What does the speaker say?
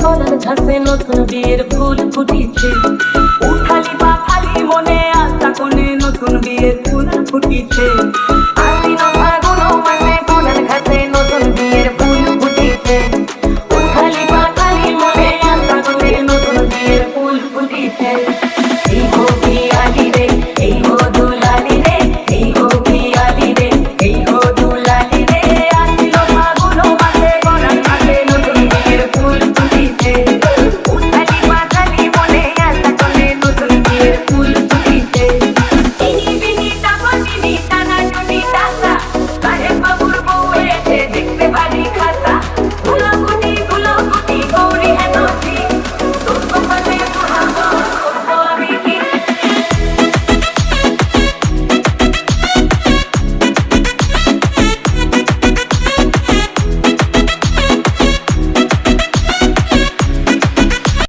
আশ্বিন ঝাঁসে নতুন বিয়ের ফুল ফুটিছে। উঠালি বা খালি মনে আশা কোনে নতুন বিয়ের ফুল ফুটিছে।